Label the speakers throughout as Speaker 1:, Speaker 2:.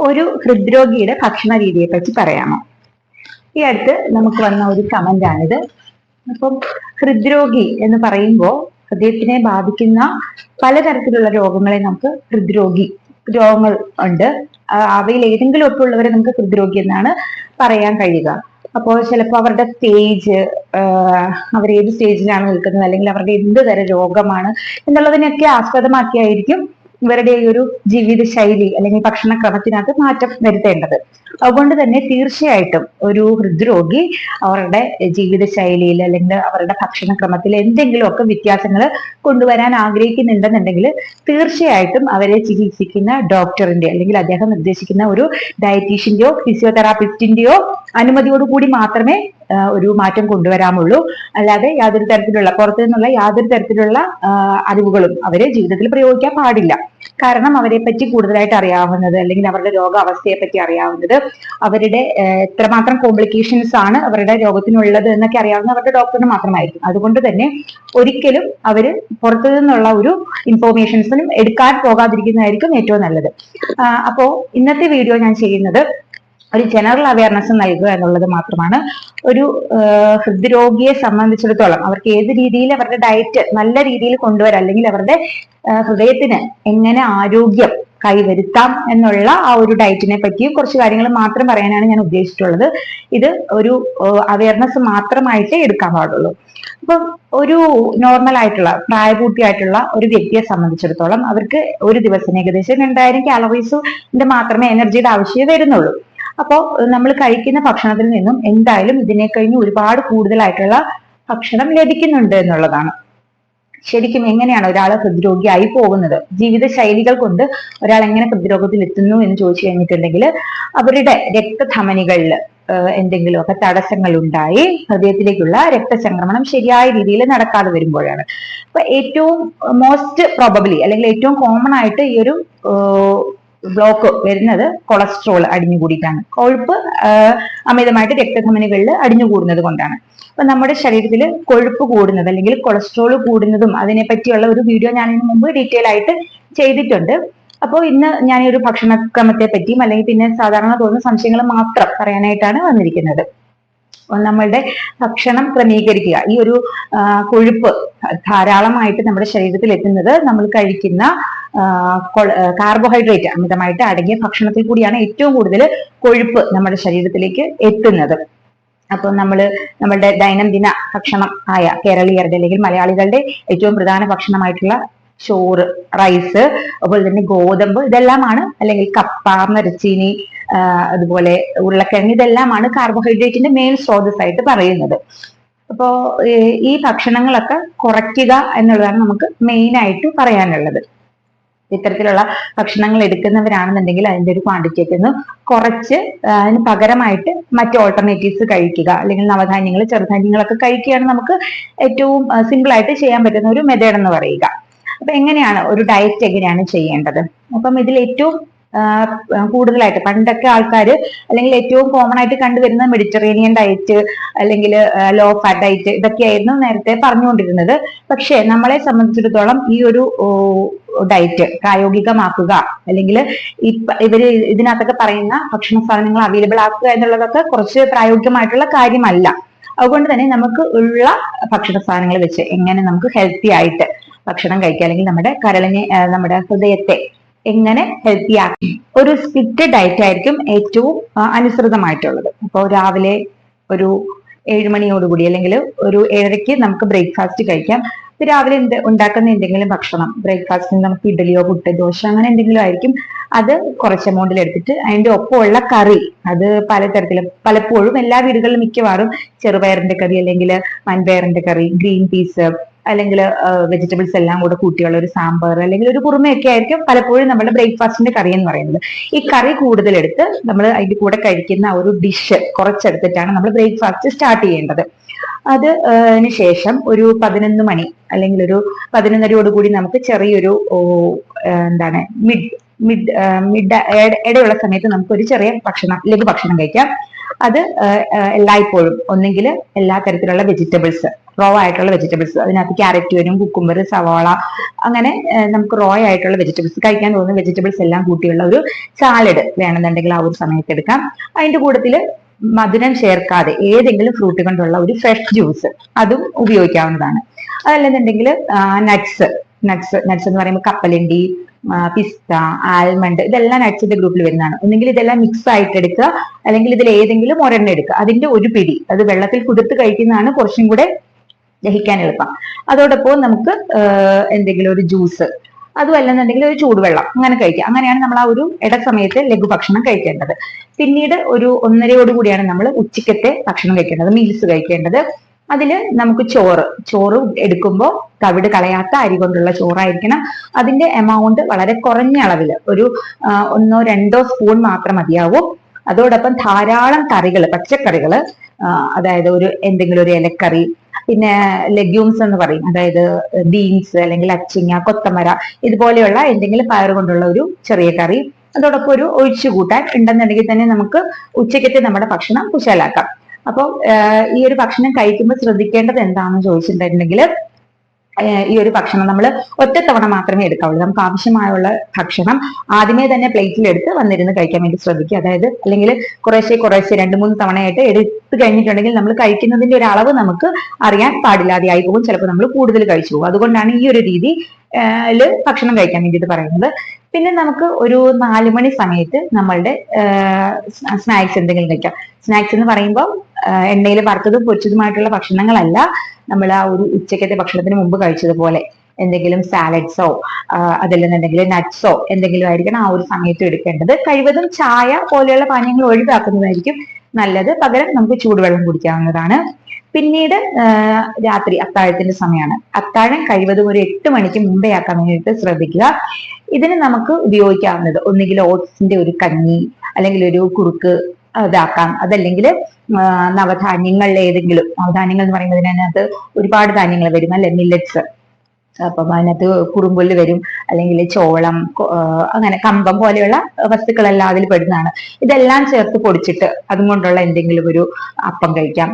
Speaker 1: ഒരു ഹൃദ്രോഗിയുടെ ഭക്ഷണ രീതിയെ പറ്റി പറയാമോ? ഈ അടുത്ത് നമുക്ക് വന്ന ഒരു കമന്റ് ആണിത് അപ്പം ഹൃദ്രോഗി എന്ന് പറയുമ്പോൾ ഹൃദയത്തിനെ ബാധിക്കുന്ന പലതരത്തിലുള്ള രോഗങ്ങളെ നമുക്ക് ഹൃദ്രോഗി രോഗങ്ങൾ ഉണ്ട്. അവയിൽ ഏതെങ്കിലും ഒക്കെ ഉള്ളവരെ നമുക്ക് ഹൃദ്രോഗി എന്നാണ് പറയാൻ കഴിയുക. അപ്പോൾ ചിലപ്പോൾ അവരുടെ സ്റ്റേജ് അവർ ഏത് സ്റ്റേജിലാണ് നിൽക്കുന്നത് അല്ലെങ്കിൽ അവരുടെ എന്ത് തരം രോഗമാണ് എന്നുള്ളതിനൊക്കെ ആസ്പദമാക്കിയായിരിക്കും ഇവരുടെ ഈ ഒരു ജീവിത ശൈലി അല്ലെങ്കിൽ ഭക്ഷണക്രമത്തിനകത്ത് മാറ്റം വരുത്തേണ്ടത്. അതുകൊണ്ട് തന്നെ തീർച്ചയായിട്ടും ഒരു ഹൃദ്രോഗി അവരുടെ ജീവിത ശൈലിയിൽ അല്ലെങ്കിൽ അവരുടെ ഭക്ഷണക്രമത്തിൽ എന്തെങ്കിലുമൊക്കെ വ്യത്യാസങ്ങൾ കൊണ്ടുവരാൻ ആഗ്രഹിക്കുന്നുണ്ടെന്നുണ്ടെങ്കിൽ തീർച്ചയായിട്ടും അവരെ ചികിത്സിക്കുന്ന ഡോക്ടറിന്റെ അല്ലെങ്കിൽ അദ്ദേഹം നിർദ്ദേശിക്കുന്ന ഒരു ഡയറ്റീഷ്യന്റെയോ ഫിസിയോതെറാപ്പിസ്റ്റിന്റെയോ അനുമതിയോടുകൂടി മാത്രമേ ഒരു മാറ്റം കൊണ്ടുവരാമുള്ളൂ. അല്ലാതെ യാതൊരു തരത്തിലുള്ള പുറത്തു നിന്നുള്ള യാതൊരു തരത്തിലുള്ള അറിവുകളും അവരെ ജീവിതത്തിൽ പ്രയോഗിക്കാൻ പാടില്ല. കാരണം അവരെ പറ്റി കൂടുതലായിട്ട് അറിയാവുന്നത് അല്ലെങ്കിൽ അവരുടെ രോഗാവസ്ഥയെ പറ്റി അറിയാവുന്നത് അവരുടെ എത്രമാത്രം കോംപ്ലിക്കേഷൻസ് ആണ് അവരുടെ രോഗത്തിനുള്ളത് എന്നൊക്കെ അറിയാവുന്ന അവരുടെ ഡോക്ടറിന് മാത്രമായിരിക്കും. അതുകൊണ്ട് തന്നെ ഒരിക്കലും അവർ പുറത്തു നിന്നുള്ള ഒരു ഇൻഫോർമേഷൻസിനും എടുക്കാൻ പോകാതിരിക്കുന്നതായിരിക്കും ഏറ്റവും നല്ലത്. അപ്പോ ഇന്നത്തെ വീഡിയോ ഞാൻ ചെയ്യുന്നത് ഒരു ജനറൽ അവയർനെസ് നൽകുക എന്നുള്ളത് മാത്രമാണ്. ഒരു ഹൃദ്രോഗിയെ സംബന്ധിച്ചിടത്തോളം അവർക്ക് ഏത് രീതിയിൽ അവരുടെ ഡയറ്റ് നല്ല രീതിയിൽ കൊണ്ടുവരാം അല്ലെങ്കിൽ അവരുടെ ഹൃദയത്തിന് എങ്ങനെ ആരോഗ്യം കൈവരുത്താം എന്നുള്ള ആ ഒരു ഡയറ്റിനെ പറ്റിയും കുറച്ച് കാര്യങ്ങൾ മാത്രം പറയാനാണ് ഞാൻ ഉദ്ദേശിച്ചിട്ടുള്ളത്. ഇത് ഒരു അവയർനെസ് മാത്രമായിട്ടേ എടുക്കാൻ പാടുള്ളൂ. അപ്പം ഒരു നോർമൽ ആയിട്ടുള്ള പ്രായപൂർത്തിയായിട്ടുള്ള ഒരു വ്യക്തിയെ സംബന്ധിച്ചിടത്തോളം അവർക്ക് ഒരു ദിവസം ഏകദേശം രണ്ടായിരം കാലറീസിന്റെ മാത്രമേ എനർജിയുടെ ആവശ്യമേ വരുന്നുള്ളൂ. അപ്പോൾ നമ്മൾ കഴിക്കുന്ന ഭക്ഷണത്തിൽ നിന്നും എന്തായാലും ഇതിനെ കഴിഞ്ഞ് ഒരുപാട് കൂടുതലായിട്ടുള്ള ഭക്ഷണം ലഭിക്കുന്നുണ്ട് എന്നുള്ളതാണ്. ശരിക്കും എങ്ങനെയാണ് ഒരാൾ ഹൃദ്രോഗിയായി പോകുന്നത്? ജീവിത ശൈലികൾ കൊണ്ട് ഒരാൾ എങ്ങനെ ഹൃദ്രോഗത്തിൽ എത്തുന്നു എന്ന് ചോദിച്ചു കഴിഞ്ഞിട്ടുണ്ടെങ്കിൽ അവരുടെ രക്തധമനികളിൽ എന്തെങ്കിലുമൊക്കെ തടസ്സങ്ങൾ ഉണ്ടായി ഹൃദയത്തിലേക്കുള്ള രക്തചംക്രമണം ശരിയായ രീതിയിൽ നടക്കാതെ വരുമ്പോഴാണ്. അപ്പൊ ഏറ്റവും മോസ്റ്റ് പ്രോബബിലി അല്ലെങ്കിൽ ഏറ്റവും കോമൺ ആയിട്ട് ഈ ഒരു ബ്ലോക്ക് വരുന്നത് കൊളസ്ട്രോൾ അടിഞ്ഞു അടിഞ്ഞുകൂടിയിട്ടാണ് കൊഴുപ്പ് അമിതമായിട്ട് രക്തധമനികളിൽ അടിഞ്ഞുകൂടുന്നത് കൊണ്ടാണ്. അപ്പൊ നമ്മുടെ ശരീരത്തിൽ കൊഴുപ്പ് കൂടുന്നത് അല്ലെങ്കിൽ കൊളസ്ട്രോൾ കൂടുന്നതും അതിനെ പറ്റിയുള്ള ഒരു വീഡിയോ ഞാൻ ഇതിനു മുമ്പ് ഡീറ്റെയിൽ ആയിട്ട് ചെയ്തിട്ടുണ്ട്. അപ്പോൾ ഇന്ന് ഞാൻ ഈ ഒരു ഭക്ഷണക്രമത്തെ പറ്റിയും അല്ലെങ്കിൽ പിന്നെ സാധാരണ തോന്നുന്ന സംശയങ്ങൾ മാത്രം പറയാനായിട്ടാണ് വന്നിരിക്കുന്നത്. നമ്മളുടെ ഭക്ഷണം ക്രമീകരിക്കുക. ഈ ഒരു കൊഴുപ്പ് ധാരാളമായിട്ട് നമ്മുടെ ശരീരത്തിൽ എത്തുന്നത് നമ്മൾ കഴിക്കുന്ന കാർബോഹൈഡ്രേറ്റ് അമിതമായിട്ട് അടങ്ങിയ ഭക്ഷണത്തിൽ കൂടിയാണ് ഏറ്റവും കൂടുതൽ കൊഴുപ്പ് നമ്മുടെ ശരീരത്തിലേക്ക് എത്തുന്നത്. അപ്പോൾ നമ്മൾ നമ്മളുടെ ദൈനംദിന ഭക്ഷണം ആയ കേരളീയരുടെ അല്ലെങ്കിൽ മലയാളികളുടെ ഏറ്റവും പ്രധാന ഭക്ഷണമായിട്ടുള്ള ചോറ് റൈസ് അതുപോലെ തന്നെ ഗോതമ്പ് ഇതെല്ലാമാണ്. അല്ലെങ്കിൽ കപ്പ മരച്ചീനി അതുപോലെ ഉരുളക്കിഴങ്ങ് ഇതെല്ലാമാണ് കാർബോഹൈഡ്രേറ്റിന്റെ മെയിൻ സ്രോതസ്സായിട്ട് പറയുന്നത്. അപ്പോ ഈ ഭക്ഷണങ്ങളൊക്കെ കുറയ്ക്കുക എന്നുള്ളതാണ് നമുക്ക് മെയിൻ ആയിട്ട് പറയാനുള്ളത്. ഇത്തരത്തിലുള്ള ഭക്ഷണങ്ങൾ എടുക്കുന്നവരാണെന്നുണ്ടെങ്കിൽ അതിന്റെ ഒരു ക്വാണ്ടിറ്റി ഒക്കെ ഒന്ന് കുറച്ച് അതിന് പകരമായിട്ട് മറ്റ് ഓൾട്ടർനേറ്റീവ്സ് കഴിക്കുക. അല്ലെങ്കിൽ നവധാന്യങ്ങൾ ചെറുധാന്യങ്ങളൊക്കെ കഴിക്കുകയാണ് നമുക്ക് ഏറ്റവും സിമ്പിൾ ആയിട്ട് ചെയ്യാൻ പറ്റുന്ന ഒരു മെത്തേഡ് എന്ന് പറയുക. അപ്പൊ എങ്ങനെയാണ് ഒരു ഡയറ്റ് എങ്ങനെയാണ് ചെയ്യേണ്ടത്? അപ്പം ഇതിൽ ഏറ്റവും കൂടുതലായിട്ട് പണ്ടൊക്കെ ആൾക്കാർ അല്ലെങ്കിൽ ഏറ്റവും കോമൺ ആയിട്ട് കണ്ടുവരുന്ന മെഡിറ്ററേനിയൻ ഡയറ്റ് അല്ലെങ്കിൽ ലോ ഫാറ്റ് ഡയറ്റ് ഇതൊക്കെയായിരുന്നു നേരത്തെ പറഞ്ഞുകൊണ്ടിരുന്നത്. പക്ഷേ നമ്മളെ സംബന്ധിച്ചിടത്തോളം ഈ ഒരു ഡയറ്റ് പ്രായോഗികമാക്കുക അല്ലെങ്കിൽ ഇവർ ഇതിനകത്തൊക്കെ പറയുന്ന ഭക്ഷണ സാധനങ്ങൾ അവൈലബിൾ ആക്കുക എന്നുള്ളതൊക്കെ കുറച്ച് പ്രായോഗികമായിട്ടുള്ള കാര്യമല്ല. അതുകൊണ്ട് തന്നെ നമുക്ക് ഉള്ള ഭക്ഷണ സാധനങ്ങൾ വെച്ച് എങ്ങനെ നമുക്ക് ഹെൽത്തി ആയിട്ട് ഭക്ഷണം കഴിക്കുക അല്ലെങ്കിൽ നമ്മുടെ കരളിനെ നമ്മുടെ ഹൃദയത്തെ എങ്ങനെ ഹെൽത്തി ആക്കി. ഒരു സ്പിറ്റ് ഡയറ്റ് ആയിരിക്കും ഏറ്റവും അനുസൃതമായിട്ടുള്ളത്. അപ്പോൾ രാവിലെ ഒരു ഏഴ് മണിയോടുകൂടി അല്ലെങ്കിൽ ഒരു ഏഴരയ്ക്ക് നമുക്ക് ബ്രേക്ക്ഫാസ്റ്റ് കഴിക്കാം. രാവിലെ എന്ത് ഉണ്ടാക്കുന്ന എന്തെങ്കിലും ഭക്ഷണം ബ്രേക്ക്ഫാസ്റ്റിന് നമുക്ക് ഇഡലിയോ പുട്ട് ദോശ അങ്ങനെ എന്തെങ്കിലും ആയിരിക്കും. അത് കുറച്ച് എമൗണ്ടിൽ എടുത്തിട്ട് അതിന്റെ ഒപ്പമുള്ള കറി അത് പലതരത്തിലും പലപ്പോഴും എല്ലാ വീടുകളിലും മിക്കവാറും ചെറുപയറിന്റെ കറി അല്ലെങ്കിൽ വൻപയറിന്റെ കറി ഗ്രീൻ പീസ് അല്ലെങ്കിൽ വെജിറ്റബിൾസ് എല്ലാം കൂടെ കൂട്ടിയുള്ള ഒരു സാമ്പാർ അല്ലെങ്കിൽ ഒരു കുറുമയൊക്കെ ആയിരിക്കും പലപ്പോഴും നമ്മുടെ ബ്രേക്ക്ഫാസ്റ്റിന്റെ കറി എന്ന് പറയുന്നത്. ഈ കറി കൂടുതലെടുത്ത് നമ്മൾ അതിന്റെ കൂടെ കഴിക്കുന്ന ഒരു ഡിഷ് കുറച്ചെടുത്തിട്ടാണ് നമ്മൾ ബ്രേക്ക്ഫാസ്റ്റ് സ്റ്റാർട്ട് ചെയ്യേണ്ടത്. അത് അതിന് ശേഷം ഒരു പതിനൊന്ന് മണി അല്ലെങ്കിൽ ഒരു പതിനൊന്നരയോട് കൂടി നമുക്ക് ചെറിയൊരു എന്താണ് മിഡ് മിഡ് മിഡ് ഇടയുള്ള സമയത്ത് നമുക്ക് ഒരു ചെറിയ ഭക്ഷണം ലഘു ഭക്ഷണം കഴിക്കാം. അത് എല്ലായ്പ്പോഴും ഒന്നെങ്കിൽ എല്ലാ തരത്തിലുള്ള വെജിറ്റബിൾസ് റോ ആയിട്ടുള്ള വെജിറ്റബിൾസ് അതിനകത്ത് ക്യാരറ്റ് വരും കുക്കുംബർ സവാള അങ്ങനെ നമുക്ക് റോ ആയിട്ടുള്ള വെജിറ്റബിൾസ് കഴിക്കാൻ തോന്നുന്ന വെജിറ്റബിൾസ് എല്ലാം കൂട്ടിയുള്ള ഒരു സാലഡ് വേണമെന്നുണ്ടെങ്കിൽ ആ ഒരു സമയത്ത് എടുക്കാം. അതിന്റെ കൂട്ടത്തിൽ മധുരം ചേർക്കാതെ ഏതെങ്കിലും ഫ്രൂട്ട് കൊണ്ടുള്ള ഒരു ഫ്രഷ് ജ്യൂസ് അതും ഉപയോഗിക്കാവുന്നതാണ്. അതല്ലെന്നുണ്ടെങ്കിൽ നട്ട്സ് നട്ട്സ് നട്ട്സ് എന്ന് പറയുമ്പോൾ കപ്പലണ്ടി പിസ്ത ആൽമണ്ട് ഇതെല്ലാം നട്ട്സിന്റെ ഗ്രൂപ്പിൽ വരുന്നതാണ്. ഒന്നെങ്കിൽ ഇതെല്ലാം മിക്സ് ആയിട്ട് എടുക്കുക അല്ലെങ്കിൽ ഇതിൽ ഏതെങ്കിലും ഒരെണ്ണം എടുക്കുക. അതിന്റെ ഒരു പിടി. അത് വെള്ളത്തിൽ കുതിർത്ത് കഴിക്കുന്നതാണ് കുറച്ചും കൂടെ ദഹിക്കാൻ എളുപ്പം. അതോടൊപ്പം നമുക്ക് എന്തെങ്കിലും ഒരു ജ്യൂസ് അതും ഒരു ചൂടുവെള്ളം അങ്ങനെ കഴിക്കുക. അങ്ങനെയാണ് നമ്മൾ ആ ഒരു ഇടസമയത്ത് ലഘുഭക്ഷണം കഴിക്കേണ്ടത്. പിന്നീട് ഒരു ഒന്നരയോട് കൂടിയാണ് നമ്മൾ ഉച്ചക്കത്തെ ഭക്ഷണം കഴിക്കേണ്ടത് മീൽസ് കഴിക്കേണ്ടത്. അതിൽ നമുക്ക് ചോറ് ചോറ് എടുക്കുമ്പോൾ തവിട് കളയാത്ത അരി കൊണ്ടുള്ള ചോറായിരിക്കണം. അതിന്റെ എമൗണ്ട് വളരെ കുറഞ്ഞ അളവിൽ ഒരു ഒന്നോ രണ്ടോ സ്പൂൺ മാത്രം മതിയാവും. അതോടൊപ്പം ധാരാളം കറികൾ പച്ചക്കറികൾ അതായത് ഒരു എന്തെങ്കിലും ഒരു ഇലക്കറി പിന്നെ ലെഗ്യൂംസ് എന്ന് പറയും. അതായത് ബീൻസ് അല്ലെങ്കിൽ അച്ചിങ്ങ കൊത്തമര ഇതുപോലെയുള്ള എന്തെങ്കിലും പയർ കൊണ്ടുള്ള ഒരു ചെറിയ കറി. അതോടൊപ്പം ഒരു ഒഴിച്ചു കൂട്ടാൻ ഉണ്ടെന്നുണ്ടെങ്കിൽ തന്നെ നമുക്ക് ഉച്ചക്കത്തെ നമ്മുടെ ഭക്ഷണം കുശാലാക്കാം. അപ്പോൾ ഈ ഒരു ഭക്ഷണം കഴിക്കുമ്പോൾ ശ്രദ്ധിക്കേണ്ടത് എന്താണെന്ന് ചോദിച്ചിട്ടുണ്ടെങ്കിൽ ഈ ഒരു ഭക്ഷണം നമ്മൾ ഒറ്റത്തവണ മാത്രമേ എടുക്കാവുള്ളൂ. നമുക്ക് ആവശ്യമായുള്ള ഭക്ഷണം ആദ്യമേ തന്നെ പ്ലേറ്റിൽ എടുത്ത് വന്നിരുന്ന് കഴിക്കാൻ വേണ്ടി ശ്രദ്ധിക്കുക. അതായത് അല്ലെങ്കിൽ കുറേശ്ശെ കുറേശ്ശെ രണ്ട് മൂന്ന് തവണയായിട്ട് എടുത്ത് കഴിഞ്ഞിട്ടുണ്ടെങ്കിൽ നമ്മൾ കഴിക്കുന്നതിന്റെ ഒരു അളവ് നമുക്ക് അറിയാൻ പാടില്ലാതെ ആയി പോകും. ചിലപ്പോൾ നമ്മൾ കൂടുതൽ കഴിച്ചു പോകും. അതുകൊണ്ടാണ് ഈ ഒരു രീതി ഭക്ഷണം കഴിക്കാൻ വേണ്ടിയിട്ട് പറയുന്നത്. പിന്നെ നമുക്ക് ഒരു നാല് മണി സമയത്ത് നമ്മളുടെ സ്നാക്സ് എന്തെങ്കിലും കഴിക്കാം സ്നാക്സ് എന്ന് പറയുമ്പോൾ എണ്ണയിൽ വറുത്തതും പൊരിച്ചതുമായിട്ടുള്ള ഭക്ഷണങ്ങളല്ല നമ്മൾ ആ ഒരു ഉച്ചക്കത്തെ ഭക്ഷണത്തിന് മുമ്പ് കഴിച്ചതുപോലെ എന്തെങ്കിലും സാലഡ്സോ അതല്ലെന്നുണ്ടെങ്കിൽ നട്ട്സോ എന്തെങ്കിലും ആയിരിക്കണം ആ ഒരു സമയത്ത് എടുക്കേണ്ടത്. കഴിവതും ചായ പോലെയുള്ള പാനീയങ്ങൾ ഒഴിവാക്കുന്നതായിരിക്കും നല്ലത്. പകരം നമുക്ക് ചൂടുവെള്ളം കുടിക്കാവുന്നതാണ്. പിന്നീട് രാത്രി അത്താഴത്തിന്റെ സമയമാണ്. അത്താഴം കഴിവതും ഒരു എട്ട് മണിക്ക് മുമ്പേ ആക്കാൻ വേണ്ടിയിട്ട് ശ്രദ്ധിക്കുക. ഇതിന് നമുക്ക് ഉപയോഗിക്കാവുന്നത് ഒന്നുകിൽ ഓട്സിന്റെ ഒരു കഞ്ഞി അല്ലെങ്കിൽ ഒരു കുറുക്ക് ഇതാക്കാം. അതല്ലെങ്കിൽ നവധാന്യങ്ങളിൽ ഏതെങ്കിലും നവധാന്യങ്ങൾ എന്ന് പറയുമ്പോൾ ഇതിനകത്ത് ഒരുപാട് ധാന്യങ്ങൾ വരും അല്ലെ? മില്ലറ്റ്സ് അപ്പം അതിനകത്ത് കുറുമ്പുല്ല് വരും അല്ലെങ്കിൽ ചോളം അങ്ങനെ കമ്പം പോലെയുള്ള വസ്തുക്കളെല്ലാം അതിൽ പെടുന്നതാണ്. ഇതെല്ലാം ചേർത്ത് പൊടിച്ചിട്ട് അതും കൊണ്ടുള്ള എന്തെങ്കിലും ഒരു അപ്പം കഴിക്കാം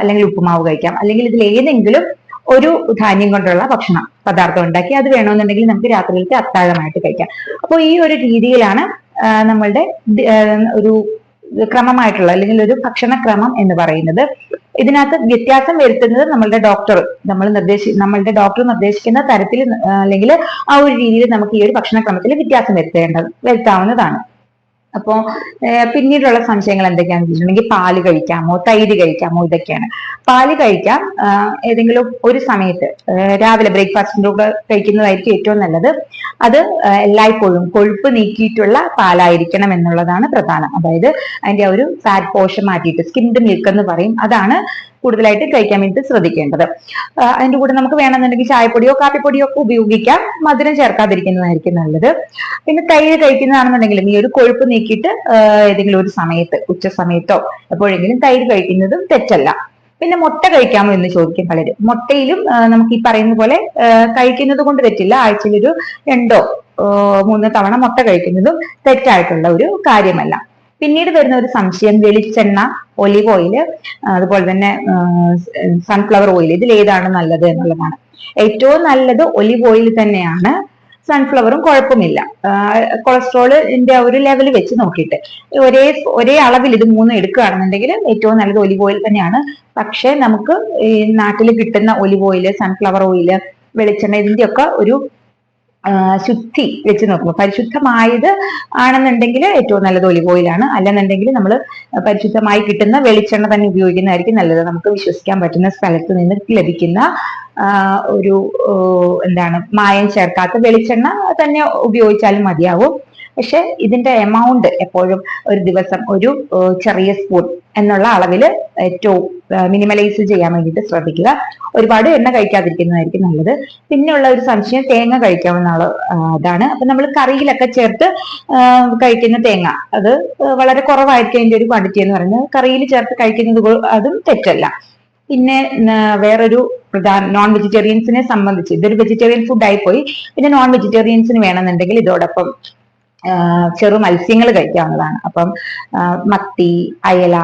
Speaker 1: അല്ലെങ്കിൽ ഉപ്പുമാവ് കഴിക്കാം അല്ലെങ്കിൽ ഇതിൽ ഏതെങ്കിലും ഒരു ധാന്യം കൊണ്ടുള്ള ഭക്ഷണം പദാർത്ഥം ഉണ്ടാക്കി അത് വേണമെന്നുണ്ടെങ്കിൽ നമുക്ക് രാത്രിയിലത്തെ അത്താഴമായിട്ട് കഴിക്കാം. അപ്പോൾ ഈ ഒരു രീതിയിലാണ് നമ്മളുടെ ഒരു ക്രമമായിട്ടുള്ള അല്ലെങ്കിൽ ഒരു ഭക്ഷണക്രമം എന്ന് പറയുന്നത്. ഇതിനകത്ത് വ്യത്യാസം വരുത്തുന്നത് നമ്മളുടെ ഡോക്ടർ നമ്മൾ നിർദ്ദേശി നമ്മളുടെ ഡോക്ടർ നിർദ്ദേശിക്കുന്ന തരത്തിൽ അല്ലെങ്കിൽ ആ ഒരു രീതിയിൽ നമുക്ക് ഈ ഒരു ഭക്ഷണക്രമത്തിൽ വ്യത്യാസം വരുത്തേണ്ടത് വരുത്താവുന്നതാണ്. അപ്പോ പിന്നീടുള്ള സംശയങ്ങൾ എന്തൊക്കെയാണെന്ന് വെച്ചിട്ടുണ്ടെങ്കിൽ പാൽ കഴിക്കാമോ തൈര് കഴിക്കാമോ ഇതൊക്കെയാണ്. പാൽ കഴിക്കാം ഏതെങ്കിലും ഒരു സമയത്ത് രാവിലെ ബ്രേക്ക്ഫാസ്റ്റിന്റെ കൂടെ കഴിക്കുന്നതായിരിക്കും ഏറ്റവും നല്ലത്. അത് എല്ലായ്പ്പോഴും കൊഴുപ്പ് നീക്കിയിട്ടുള്ള പാലായിരിക്കണം എന്നുള്ളതാണ് പ്രധാനം. അതായത് അതിന്റെ ഒരു ഫാറ്റ് പോഷൻ മാറ്റിയിട്ട് സ്കിൻഡ് മിൽക്ക് എന്ന് പറയും. അതാണ് കൂടുതലായിട്ട് കഴിക്കാൻ വേണ്ടി ശ്രദ്ധിക്കേണ്ടത്. അതിന്റെ കൂടെ നമുക്ക് വേണമെന്നുണ്ടെങ്കിൽ ചായപ്പൊടിയോ കാപ്പിപ്പൊടിയോ ഒക്കെ ഉപയോഗിക്കാം. മധുരം ചേർക്കാതിരിക്കുന്നതായിരിക്കും നല്ലത്. പിന്നെ തൈര് കഴിക്കുന്നതാണെന്നുണ്ടെങ്കിലും ഈ ഒരു കൊഴുപ്പ് നീക്കിയിട്ട് ഏതെങ്കിലും ഒരു സമയത്ത് ഉച്ച സമയത്തോ എപ്പോഴെങ്കിലും തൈര് കഴിക്കുന്നതും തെറ്റല്ല. പിന്നെ മുട്ട കഴിക്കാമോ എന്ന് ചോദിക്കും പലരും. മുട്ടയിലും നമുക്ക് ഈ പറയുന്ന പോലെ കഴിക്കുന്നത് കൊണ്ട് തെറ്റില്ല. ആഴ്ചയിൽ ഒരു രണ്ടോ മൂന്നോ തവണ മുട്ട കഴിക്കുന്നതും തെറ്റായിട്ടുള്ള ഒരു കാര്യമല്ല. പിന്നീട് വരുന്ന ഒരു സംശയം വെളിച്ചെണ്ണ ഒലിവ് ഓയിൽ അതുപോലെ തന്നെ സൺഫ്ലവർ ഓയിൽ ഇതിൽ ഏതാണ് നല്ലത് എന്നുള്ളതാണ്. ഏറ്റവും നല്ലത് ഒലിവ് ഓയിൽ തന്നെയാണ്. സൺഫ്ലവറും കുഴപ്പമില്ല. കൊളസ്ട്രോളിന്റെ ഒരു ലെവൽ വെച്ച് നോക്കിയിട്ട്. ഒരേ ഒരേ അളവിൽ ഇത് മൂന്നും എടുക്കുകയാണെന്നുണ്ടെങ്കിൽ ഏറ്റവും നല്ലത് ഒലിവ് ഓയിൽ തന്നെയാണ്. പക്ഷെ നമുക്ക് ഈ നാട്ടിൽ കിട്ടുന്ന ഒലിവ് ഓയിൽ സൺഫ്ലവർ ഓയിൽ വെളിച്ചെണ്ണ ഇതിന്റെയൊക്കെ ഒരു ശുദ്ധി വെച്ച് നോക്കുമ്പോൾ പരിശുദ്ധമായത് ആണെന്നുണ്ടെങ്കിൽ ഏറ്റവും നല്ലത് ഒലിവ് ഓയിലാണ് അല്ലെന്നുണ്ടെങ്കിൽ നമ്മൾ പരിശുദ്ധമായി കിട്ടുന്ന വെളിച്ചെണ്ണ തന്നെ ഉപയോഗിക്കുന്നതായിരിക്കും നല്ലത്. നമുക്ക് വിശ്വസിക്കാൻ പറ്റുന്ന സ്ഥലത്ത് നിന്ന് ലഭിക്കുന്ന ഒരു എന്താണ് മായം ചേർക്കാത്ത വെളിച്ചെണ്ണ തന്നെ ഉപയോഗിച്ചാലും മതിയാവും. പക്ഷെ ഇതിന്റെ എമൗണ്ട് എപ്പോഴും ഒരു ദിവസം ഒരു ചെറിയ സ്പൂൺ എന്നുള്ള അളവിൽ ഏറ്റവും മിനിമലൈസ് ചെയ്യാൻ വേണ്ടിയിട്ട് ശ്രദ്ധിക്കുക. ഒരുപാട് എണ്ണ കഴിക്കാതിരിക്കുന്നതായിരിക്കും നല്ലത്. പിന്നെയുള്ള ഒരു സംശയം തേങ്ങ കഴിക്കാവുന്ന അതാണ്. അപ്പൊ നമ്മൾ കറിയിലൊക്കെ ചേർത്ത് കഴിക്കുന്ന തേങ്ങ. അത് വളരെ കുറവായിരിക്കും അതിന്റെ ഒരു ക്വാണ്ടിറ്റി എന്ന് പറയുന്നത്. കറിയിൽ ചേർത്ത് കഴിക്കുന്നത് അതും തെറ്റല്ല. പിന്നെ വേറൊരു പ്രധാന നോൺ വെജിറ്റേറിയൻസിനെ സംബന്ധിച്ച് ഇതൊരു വെജിറ്റേറിയൻ ഫുഡ് ആയി പോയി പിന്നെ നോൺ വെജിറ്റേറിയൻസിന് വേണമെന്നുണ്ടെങ്കിൽ ഇതോടൊപ്പം ചെറു മത്സ്യങ്ങൾ കഴിക്കാവുന്നതാണ്. അപ്പം മത്തി അയല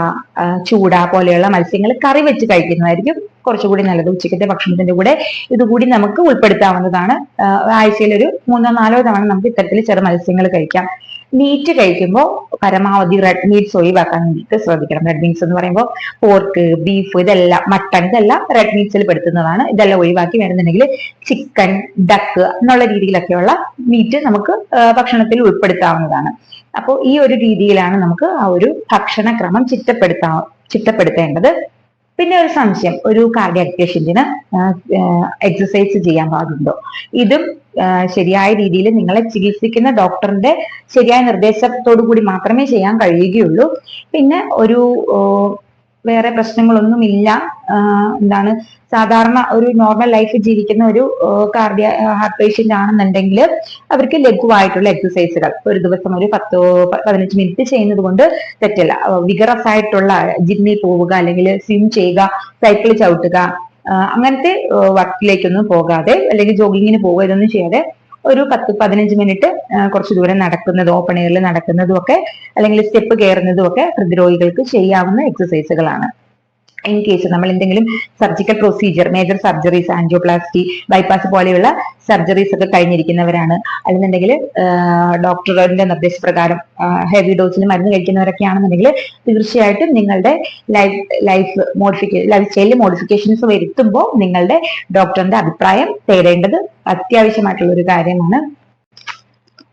Speaker 1: ചൂട പോലെയുള്ള മത്സ്യങ്ങൾ കറി വെച്ച് കഴിക്കുന്നതായിരിക്കും കുറച്ചുകൂടി നല്ലത്. ഉച്ചക്കത്തെ ഭക്ഷണത്തിന്റെ കൂടെ ഇതുകൂടി നമുക്ക് ഉൾപ്പെടുത്താവുന്നതാണ്. ആഴ്ചയിൽ ഒരു മൂന്നോ നാലോ തവണ നമുക്ക് ഇത്തരത്തിൽ ചെറു മത്സ്യങ്ങൾ കഴിക്കാം. മീറ്റ് കഴിക്കുമ്പോൾ പരമാവധി റെഡ് മീറ്റ്സ് ഒഴിവാക്കാൻ വേണ്ടിയിട്ട് ശ്രദ്ധിക്കണം. റെഡ് മീറ്റ്സ് എന്ന് പറയുമ്പോൾ പോർക്ക് ബീഫ് ഇതെല്ലാം മട്ടൺ ഇതെല്ലാം റെഡ് മീറ്റ്സിൽ പെടുത്തുന്നതാണ്. ഇതെല്ലാം ഒഴിവാക്കി വേണമെന്നുണ്ടെങ്കിൽ ചിക്കൻ ഡക്ക് എന്നുള്ള രീതിയിലൊക്കെയുള്ള മീറ്റ് നമുക്ക് ഭക്ഷണത്തിൽ ഉൾപ്പെടുത്താവുന്നതാണ്. അപ്പോൾ ഈ ഒരു രീതിയിലാണ് നമുക്ക് ആ ഒരു ഭക്ഷണക്രമം ചിട്ടപ്പെടുത്താ ചിട്ടപ്പെടുത്തേണ്ടത്. പിന്നെ ഒരു സംശയം ഒരു കാർഡിയാക് പേഷ്യന്റിന് എക്സസൈസ് ചെയ്യാൻ പാടുണ്ടോ? ഇതും ശരിയായ രീതിയിൽ നിങ്ങളെ ചികിത്സിക്കുന്ന ഡോക്ടറിന്റെ ശരിയായ നിർദ്ദേശത്തോടു കൂടി മാത്രമേ ചെയ്യാൻ കഴിയുകയുള്ളൂ. പിന്നെ ഒരു വേറെ പ്രശ്നങ്ങളൊന്നുമില്ല. ഇല്ല എന്താണ് സാധാരണ ഒരു നോർമൽ ലൈഫ് ജീവിക്കുന്ന ഒരു കാർഡിയ ഹാർട്ട് പേഷ്യന്റ് ആണെന്നുണ്ടെങ്കിൽ അവർക്ക് ലഘുവായിട്ടുള്ള എക്സസൈസുകൾ ഒരു ദിവസം ഒരു പത്തോ പതിനഞ്ച് മിനിറ്റ് ചെയ്യുന്നത് കൊണ്ട് തെറ്റില്ല. വിഗറസ് ആയിട്ടുള്ള ജിമ്മിൽ പോവുക അല്ലെങ്കിൽ സ്വിം ചെയ്യുക സൈക്കിൾ ചവിട്ടുക അങ്ങനത്തെ വർക്കിലേക്കൊന്നും പോകാതെ അല്ലെങ്കിൽ ജോഗിങ്ങിന് പോവുക ഇതൊന്നും ചെയ്യാതെ ഒരു പത്ത് പതിനഞ്ച് മിനിറ്റ് കുറച്ച് ദൂരം നടക്കുന്നതും ഓപ്പൺ എയറിൽ നടക്കുന്നതും ഒക്കെ അല്ലെങ്കിൽ സ്റ്റെപ്പ് കയറുന്നതും ഒക്കെ ഹൃദ്രോഗികൾക്ക് ചെയ്യാവുന്ന എക്സസൈസുകളാണ് ഇൻ കേസ് നമ്മൾ എന്തെങ്കിലും surgical procedure major surgeries angioplasty bypass പോലെയുള്ള സർജറീസ് ഒക്കെ കഴിഞ്ഞിരിക്കുന്നവരാണ്. അല്ലെന്നുണ്ടെങ്കിൽ ഡോക്ടറുടെ നിർദ്ദേശപ്രകാരം ഹെവി ഡോസിൽ മരുന്ന് കഴിക്കുന്നവരൊക്കെ ആണെന്നുണ്ടെങ്കിൽ തീർച്ചയായിട്ടും നിങ്ങളുടെ ലൈഫ് ലൈഫ് മോഡിഫിക്കേഷൻ ലൈഫ് സ്റ്റൈലിൽ മോഡിഫിക്കേഷൻസ് വരുത്തുമ്പോൾ നിങ്ങളുടെ ഡോക്ടറിന്റെ അഭിപ്രായം തേടേണ്ടത് അത്യാവശ്യമായിട്ടുള്ള ഒരു കാര്യമാണ്.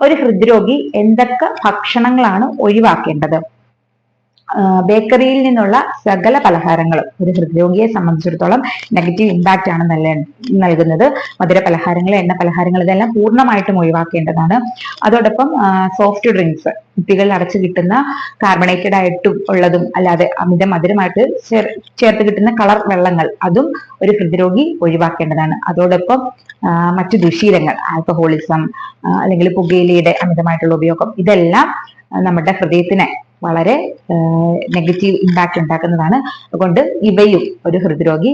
Speaker 1: ഒരു ഹൃദ്രോഗി എന്തൊക്കെ ഭക്ഷണങ്ങളാണ് ഒഴിവാക്കേണ്ടത്? ബേക്കറിയിൽ നിന്നുള്ള സകല പലഹാരങ്ങളും ഒരു ഹൃദ്രോഗിയെ സംബന്ധിച്ചിടത്തോളം നെഗറ്റീവ് ഇമ്പാക്റ്റ് ആണ് നല്ല നൽകുന്നത്. മധുര പലഹാരങ്ങൾ എണ്ണ പലഹാരങ്ങൾ ഇതെല്ലാം പൂർണമായിട്ടും ഒഴിവാക്കേണ്ടതാണ്. അതോടൊപ്പം സോഫ്റ്റ് ഡ്രിങ്ക്സ് കുപ്പികളിൽ അടച്ചു കിട്ടുന്ന കാർബണേറ്റഡ് ആയിട്ടും ഉള്ളതും അല്ലാതെ അമിത മധുരമായിട്ട് ചേർത്ത് കിട്ടുന്ന കളർ വെള്ളങ്ങൾ അതും ഒരു ഹൃദ്രോഗി ഒഴിവാക്കേണ്ടതാണ്. അതോടൊപ്പം മറ്റു ദുശീലങ്ങൾ ആൽക്കഹോളിസം അല്ലെങ്കിൽ പുകയിലയുടെ അമിതമായിട്ടുള്ള ഉപയോഗം ഇതെല്ലാം നമ്മുടെ ഹൃദയത്തിന് വളരെ നെഗറ്റീവ് ഇമ്പാക്റ്റ് ഉണ്ടാക്കുന്നതാണ്. അതുകൊണ്ട് ഇവയും ഒരു ഹൃദ്രോഗി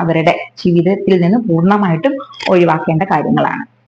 Speaker 1: അവരുടെ ജീവിതത്തിൽ നിന്ന് പൂർണമായിട്ടും ഒഴിവാക്കേണ്ട കാര്യങ്ങളാണ്.